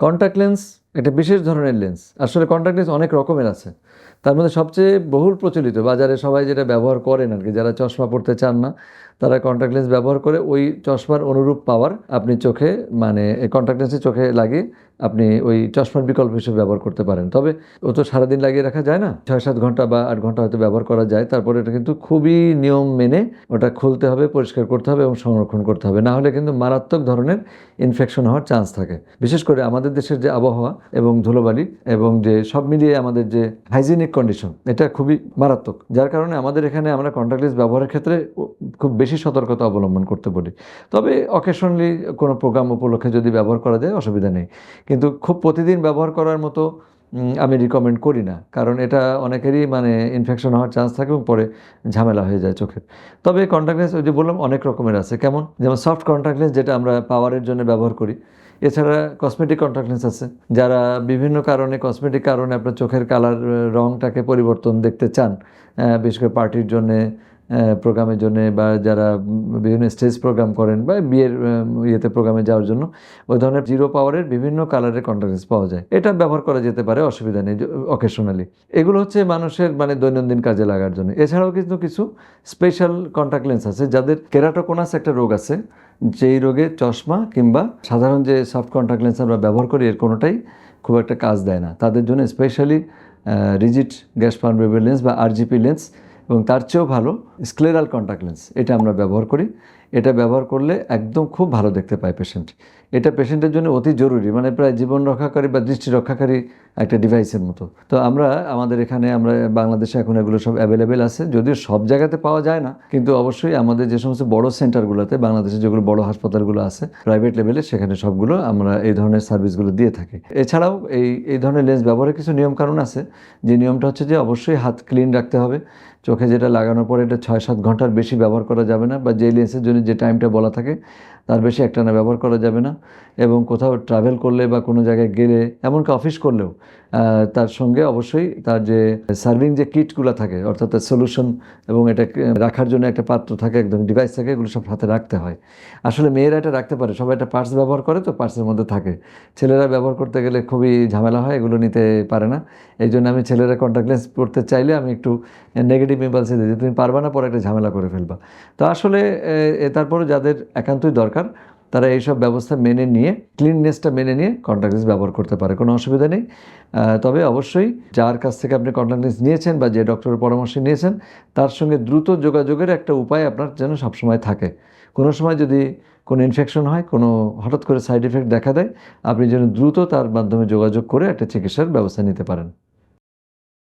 Contact lens এটা বিশেষ ধরনের লেন্স আসলে কন্ট্যাক্ট লেন্স অনেক রকমের আছে। তার মধ্যে সবচেয়ে বহুল প্রচলিত, বাজারে সবাই যেটা ব্যবহার করেন আর কি যারা চশমা পড়তে চান না, তারা কন্ট্যাক্ট লেন্স ব্যবহার করে ওই চশমার অনুরূপ পাওয়ার আপনি চোখে মানে এই কন্ট্যাক্ট লেন্সে চোখে লাগিয়ে আপনি ওই চশমার বিকল্প হিসেবে ব্যবহার করতে পারেন। তবে ও তো সারাদিন লাগিয়ে রাখা যায় না ছয় সাত ঘণ্টা বা আট ঘণ্টা হয়তো ব্যবহার করা যায়, তারপরে এটা কিন্তু খুবই নিয়ম মেনে ওটা খুলতে হবে, পরিষ্কার করতে হবে এবং সংরক্ষণ করতে হবে। না হলে কিন্তু মারাত্মক ধরনের ইনফেকশন হওয়ার চান্স থাকে। বিশেষ করে আমাদের দেশের যে আবহাওয়া এবং ধুলোবালি এবং যে সব মিলিয়ে আমাদের যে হাইজিনিক কন্ডিশন এটা খুবই মারাত্মক। যার কারণে আমাদের এখানে আমরা কন্ট্যাক্টলেস ব্যবহারের ক্ষেত্রে খুব বেশি সতর্কতা অবলম্বন করতে বলি তবে অকেশনলি কোনো প্রোগ্রাম উপলক্ষে যদি ব্যবহার করা যায়, অসুবিধা নেই। কিন্তু খুব প্রতিদিন ব্যবহার করার মতো আমি রিকমেন্ড করি না। কারণ এটা অনেকেরই মানে ইনফেকশন হওয়ার চান্স থাকে এবং পরে ঝামেলা হয়ে যায় চোখের। তবে কন্ট্যাক্ট লেন্স ওই যে বললাম, অনেক রকমের আছে। কেমন? যেমন সফট কন্ট্যাক্ট লেন্স যেটা আমরা পাওয়ারের জন্য ব্যবহার করি। এছাড়া কসমেটিক কন্ট্যাক্ট লেন্স আছে। যারা বিভিন্ন কারণে কসমেটিক কারণে আপনার চোখের কালার রঙটাকে পরিবর্তন দেখতে চান বিশেষ করে পার্টির জন্যে প্রোগ্রামের জন্য বা যারা বিভিন্ন স্টেজ প্রোগ্রাম করেন বা বিয়ের ইয়েতে প্রোগ্রামে যাওয়ার জন্য, ওই ধরনের জিরো পাওয়ারের বিভিন্ন কালারের কন্ট্যাক্ট পাওয়া যায়। এটা ব্যবহার করা যেতে পারে, অসুবিধা নেই অকেশনালি এগুলো হচ্ছে মানুষের মানে দৈনন্দিন কাজে লাগার জন্য। এছাড়াও কিন্তু কিছু স্পেশাল কন্ট্যাক্ট লেন্স আছে, যাদের কেরাটোকোনাস একটা রোগ আছে, যেই রোগে চশমা কিংবা সাধারণ যে সফট কন্ট্যাক্ট লেন্স আমরা ব্যবহার করি, এর কোনোটাই খুব একটা কাজ দেয় না। তাদের জন্য specially rigid gas permeable lens বা আরজিপি লেন্স এবং তার চেয়েও ভালো স্ক্লেরাল কন্ট্যাক্ট লেন্স এটা আমরা ব্যবহার করি। এটা ব্যবহার করলে একদম খুব ভালো দেখতে পায় পেশেন্ট এটা পেশেন্টের জন্য অতি জরুরি মানে প্রায় জীবন রক্ষাকারী বা দৃষ্টি রক্ষাকারী একটা ডিভাইসের মতো। তো আমরা, আমাদের এখানে আমরা, বাংলাদেশে এখন এগুলো সব অ্যাভেলেবেল আছে, যদিও সব জায়গাতে পাওয়া যায় না, কিন্তু অবশ্যই আমাদের যে সমস্ত বড় সেন্টারগুলোতে বাংলাদেশে যেগুলো বড় হাসপাতালগুলো আছে প্রাইভেট লেভেলে সেখানে সবগুলো আমরা এই ধরনের সার্ভিসগুলো দিয়ে থাকি। এছাড়াও এই এই ধরনের লেন্স ব্যবহারের কিছু নিয়ম নিয়মকানুন আছে, যে নিয়মটা হচ্ছে যে অবশ্যই হাত ক্লিন রাখতে হবে। চোখে যেটা লাগানোর পরে এটা ছয় সাত ঘণ্টার বেশি ব্যবহার করা যাবে না, বা যে লেন্সের জন্য যে টাইমটা বলা থাকে, তার বেশি একটানা ব্যবহার করা যাবে না। এবং কোথাও ট্রাভেল করলে বা কোনো জায়গায় গেলে, এমনকি অফিস করলেও তার সঙ্গে অবশ্যই তার যে সার্ভিং যে কিটগুলো থাকে, অর্থাৎ সলিউশন এবং এটা রাখার জন্য একটা পাত্র থাকে, একদম ডিভাইস থাকে, এগুলো সব হাতে রাখতে হয়। আসলে মেয়েরা এটা রাখতে পারে, সবাই একটা পার্স ব্যবহার করে তো পার্সের মধ্যে থাকে। ছেলেরা ব্যবহার করতে গেলে খুবই ঝামেলা হয়, এগুলো নিতে পারে না। এই জন্য আমি ছেলেরা কন্ট্যাক্ট লেন্স পড়তে চাইলে আমি একটু নেগেটিভ ইম্পালসে দিই তুমি পারবা না, পরে একটা ঝামেলা করে ফেলবা। তো আসলে তারপরে যাদের একান্তই দরকার, তারা এইসব ব্যবস্থা মেনে নিয়ে ক্লিননেসটা মেনে নিয়ে কন্ট্যাক্ট লেন্স ব্যবহার করতে পারে, কোনো অসুবিধা নেই। তবে অবশ্যই যার কাছ থেকে আপনি কন্ট্যাক্ট লেন্স নিয়েছেন বা যে ডক্টরের পরামর্শ নিয়েছেন, তার সঙ্গে দ্রুত যোগাযোগের একটা উপায় আপনার যেন সবসময় থাকে। কোনো সময় যদি কোনো ইনফেকশন হয়, কোনো হঠাৎ করে সাইড এফেক্ট দেখা দেয়, আপনি যেন দ্রুত তার মাধ্যমে যোগাযোগ করে একটা চিকিৎসার ব্যবস্থা নিতে পারেন।